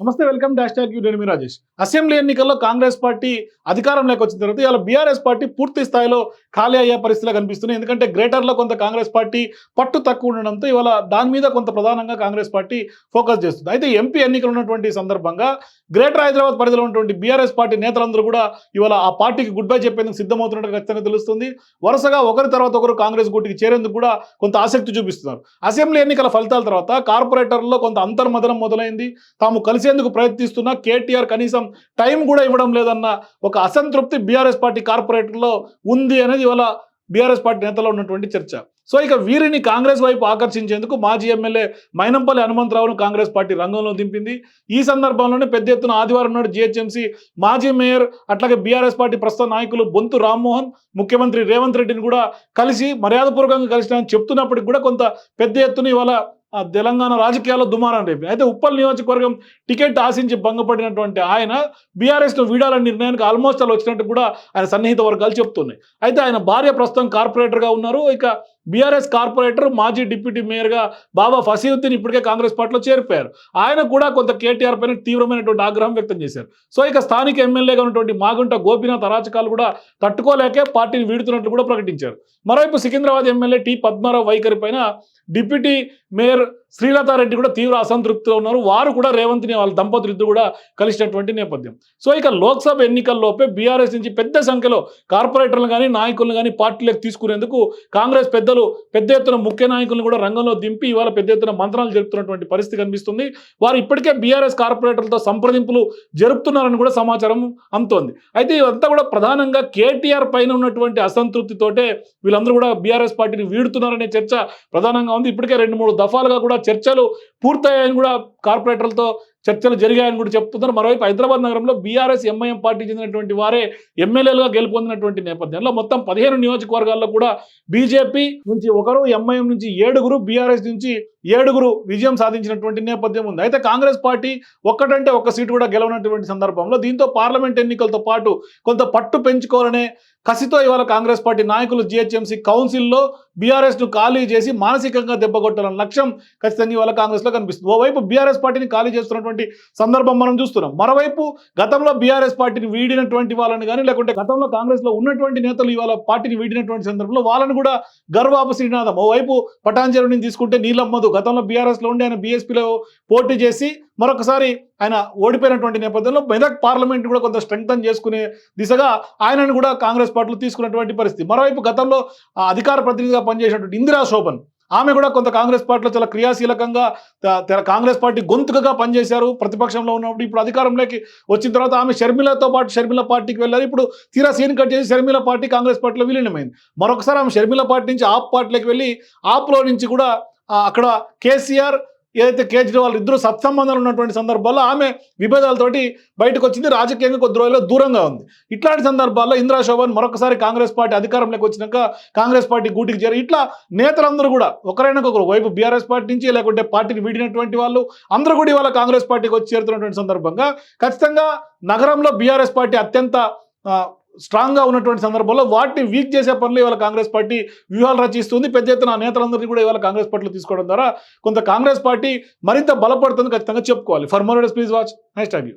నమస్తే welcome dash tax you నేను మీ Rajesh. Assembly ఎన్నికల్లో కాంగ్రెస్ పార్టీ అధికారంలోకి వచ్చిన తర్వాత ఇలా బీఆర్ఎస్ పార్టీ పూర్తి స్థాయిలో ఖాళీ అయ్యే పరిస్థితులు కనిపిస్తుంది ఎందుకంటే గ్రేటర్లో కొంత కాంగ్రెస్ పార్టీ పట్టు తక్కువ ఉండడంతో ఇవాళ దాని మీద కొంత ప్రధానంగా కాంగ్రెస్ పార్టీ ఫోకస్ చేస్తుంది. అయితే ఎంపీ ఎన్నికలు ఉన్నటువంటి సందర్భంగా గ్రేటర్ హైదరాబాద్ పరిధిలో ఉన్నటువంటి బీఆర్ఎస్ పార్టీ నేతలందరూ కూడా ఇవాళ ఆ పార్టీకి గుడ్ బై చెప్పేందుకు సిద్ధమవుతున్నట్టు ఖచ్చితంగా తెలుస్తుంది. వరుసగా ఒకరి తర్వాత ఒకరు కాంగ్రెస్ గుట్టికి చేరేందుకు కూడా కొంత ఆసక్తి చూపిస్తున్నారు. అసెంబ్లీ ఎన్నికల ఫలితాల తర్వాత కార్పొరేటర్లో కొంత అంతర్మదనం మొదలైంది. తాము కలిసి కలిసేందుకు ప్రయత్నిస్తున్న కేటీఆర్ కనీసం టైం కూడా ఇవ్వడం లేదన్న ఒక అసంతృప్తి బీఆర్ఎస్ పార్టీ కార్పొరేటర్లో ఉంది అనేది ఇవాళ బీఆర్ఎస్ పార్టీ నేతలో ఉన్నటువంటి చర్చ. సో ఇక వీరిని కాంగ్రెస్ వైపు ఆకర్షించేందుకు మాజీ ఎమ్మెల్యే మైనంపల్లి హనుమంతరావును కాంగ్రెస్ పార్టీ రంగంలో దింపింది. ఈ సందర్భంలోనే పెద్ద ఎత్తున ఆదివారం నాడు జిహెచ్ఎంసీ మాజీ మేయర్ అట్లాగే బీఆర్ఎస్ పార్టీ ప్రస్తుత నాయకులు బొంతు రామ్మోహన్ ముఖ్యమంత్రి రేవంత్ రెడ్డిని కూడా కలిసి మర్యాదపూర్వకంగా కలిసినామని చెప్తున్నప్పటికి కూడా కొంత పెద్ద ఎత్తున ఇవాళ తెలంగాణ రాజకీయాల్లో దుమారం రేపు అయితే ఉప్పల్ నియోజకవర్గం టికెట్ ఆశించి భంగపడినటువంటి ఆయన బీఆర్ఎస్లో వీడాలని నిర్ణయానికి ఆల్మోస్ట్ అలా వచ్చినట్టు కూడా ఆయన సన్నిహిత వర్గాలు చెప్తున్నాయి. అయితే ఆయన భార్య ప్రస్తుతం కార్పొరేటర్గా ఉన్నారు. ఇక బీఆర్ఎస్ కార్పొరేటర్ మాజీ డిప్యూటీ మేయర్గా బాబా ఫసీవుద్దీన్ ఇప్పటికే కాంగ్రెస్ పార్టీలో చేరిపోయారు. ఆయన కూడా కొంత కేటీఆర్ పైన తీవ్రమైనటువంటి ఆగ్రహం వ్యక్తం చేశారు. సో ఇక స్థానిక ఎమ్మెల్యేగా ఉన్నటువంటి మాగుంట గోపీనాథ్ అరాచకాలు కూడా తట్టుకోలేకే పార్టీని వీడుతున్నట్లు కూడా ప్రకటించారు. మరోవైపు సికింద్రాబాద్ ఎమ్మెల్యే టి పద్మారావు వైఖరి పైన డిప్యూటీ మేయర్ శ్రీలతారెడ్డి కూడా తీవ్ర అసంతృప్తిలో ఉన్నారు. వారు కూడా రేవంత్ని వాళ్ళ దంపతులు ఇద్దరు కూడా కలిసినటువంటి నేపథ్యం. సో ఇక లోక్సభ ఎన్నికల్లోపే బీఆర్ఎస్ నుంచి పెద్ద సంఖ్యలో కార్పొరేటర్లు కానీ నాయకులను కానీ పార్టీలకు తీసుకునేందుకు కాంగ్రెస్ పెద్దలు పెద్ద ఎత్తున ముఖ్య నాయకులను కూడా రంగంలో దింపి ఇవాళ పెద్ద ఎత్తున మంత్రాలు జరుపుతున్నటువంటి పరిస్థితి కనిపిస్తుంది. వారు ఇప్పటికే బీఆర్ఎస్ కార్పొరేటర్లతో సంప్రదింపులు జరుపుతున్నారని కూడా సమాచారం అందుతోంది. అయితే ఇదంతా కూడా ప్రధానంగా కేటీఆర్ పైన ఉన్నటువంటి అసంతృప్తితోటే వీళ్ళందరూ కూడా బీఆర్ఎస్ పార్టీని వీడుతున్నారనే చర్చ ప్రధానంగా ఉంది. ఇప్పటికే రెండు మూడు దఫాలుగా కూడా చర్చలు పూర్తయ్యాయని కూడా కార్పొరేటర్లతో చర్చలు జరిగాయని కూడా చెప్తున్నారు. మరోవైపు హైదరాబాద్ నగరంలో బీఆర్ఎస్ ఎంఐఎం పార్టీ చెందినటువంటి వారే ఎమ్మెల్యేలుగా గెలుపొందినటువంటి నేపథ్యంలో మొత్తం పదిహేను నియోజకవర్గాల్లో కూడా బీజేపీ నుంచి ఒకరు ఎంఐఎం నుంచి ఏడుగురు బీఆర్ఎస్ నుంచి ఏడుగురు విజయం సాధించినటువంటి నేపథ్యం ఉంది. అయితే కాంగ్రెస్ పార్టీ ఒక్కటంటే ఒక్క సీటు కూడా గెలవనటువంటి సందర్భంలో దీంతో పార్లమెంట్ ఎన్నికలతో పాటు కొంత పట్టు పెంచుకోవాలనే కసితో ఇవాళ కాంగ్రెస్ పార్టీ నాయకులు జిహెచ్ఎంసీ కౌన్సిల్లో బీఆర్ఎస్ను ఖాళీ చేసి మానసికంగా దెబ్బకొట్టాలన్న లక్ష్యం ఖచ్చితంగా ఇవాళ కాంగ్రెస్లో కనిపిస్తుంది. ఓవైపు బీఆర్ఎస్ పార్టీని ఖాళీ చేస్తున్నటువంటి సందర్భం మనం చూస్తున్నాం. మరోవైపు గతంలో బీఆర్ఎస్ పార్టీని వీడినటువంటి వాళ్ళని కానీ లేకుంటే గతంలో కాంగ్రెస్లో ఉన్నటువంటి నేతలు ఇవాళ పార్టీని వీడినటువంటి సందర్భంలో వాళ్ళని కూడా గర్వాప శ్రీనాథం. ఓవైపు పటాంజలిని తీసుకుంటే నీలమ్మదు గతంలో బీఆర్ఎస్లో ఉండి ఆయన బీఎస్పీలో పోటీ చేసి మరొకసారి ఆయన ఓడిపోయినటువంటి నేపథ్యంలో మెదక్ పార్లమెంట్ కూడా కొంత స్ట్రెంగ్తన్ చేసుకునే దిశగా ఆయనను కూడా కాంగ్రెస్ పార్టీలు తీసుకున్నటువంటి పరిస్థితి. మరోవైపు గతంలో అధికార ప్రతినిధిగా పనిచేసినటువంటి ఇందిరా శోభన్ ఆమె కూడా కొంత కాంగ్రెస్ పార్టీలో చాలా క్రియాశీలకంగా కాంగ్రెస్ పార్టీ గొంతుకగా పనిచేశారు ప్రతిపక్షంలో ఉన్నప్పుడు. ఇప్పుడు అధికారంలోకి వచ్చిన తర్వాత ఆమె షర్మిలతో పాటు షర్మిల పార్టీకి వెళ్ళారు. ఇప్పుడు తీరా సీన్ కట్ చేసి షర్మిల పార్టీ కాంగ్రెస్ పార్టీలో విలీనమైంది. మరొకసారి ఆమె షర్మిల పార్టీ నుంచి ఆప్ పార్టీలోకి వెళ్ళి ఆప్లో నుంచి కూడా అక్కడ కేసీఆర్ ఏదైతే కేజ్రీవాల్ ఇద్దరు సత్సంబంధాలు ఉన్నటువంటి సందర్భాల్లో ఆమె విభేదాలతోటి బయటకు వచ్చింది రాజకీయంగా కొద్ది రోజుల్లో దూరంగా ఉంది. ఇట్లాంటి సందర్భాల్లో ఇందిరా శోభన్ మరొకసారి కాంగ్రెస్ పార్టీ అధికారంలోకి వచ్చినాక కాంగ్రెస్ పార్టీ గూటికి చేరి ఇట్లా నేతలందరూ కూడా ఒకరైనకొకరు వైపు బీఆర్ఎస్ పార్టీ నుంచి లేకుంటే పార్టీని వీడినటువంటి వాళ్ళు అందరూ కూడా ఇవాళ కాంగ్రెస్ పార్టీకి వచ్చి చేరుతున్నటువంటి సందర్భంగా ఖచ్చితంగా నగరంలో బీఆర్ఎస్ పార్టీ అత్యంత ఆ, స్ట్రాంగ్గా ఉన్నటువంటి సందర్భంలో వాటిని వీక్ చేసే పనులు ఇవాళ కాంగ్రెస్ పార్టీ వ్యూహాలు రచిస్తుంది. పెద్ద ఎత్తున ఆ నేతలందరినీ కూడా ఇవాళ కాంగ్రెస్ పార్టీలో తీసుకోవడం ద్వారా కొంత కాంగ్రెస్ పార్టీ మరింత బలపడుతుంది ఖచ్చితంగా చెప్పుకోవాలి. For more please watch next time you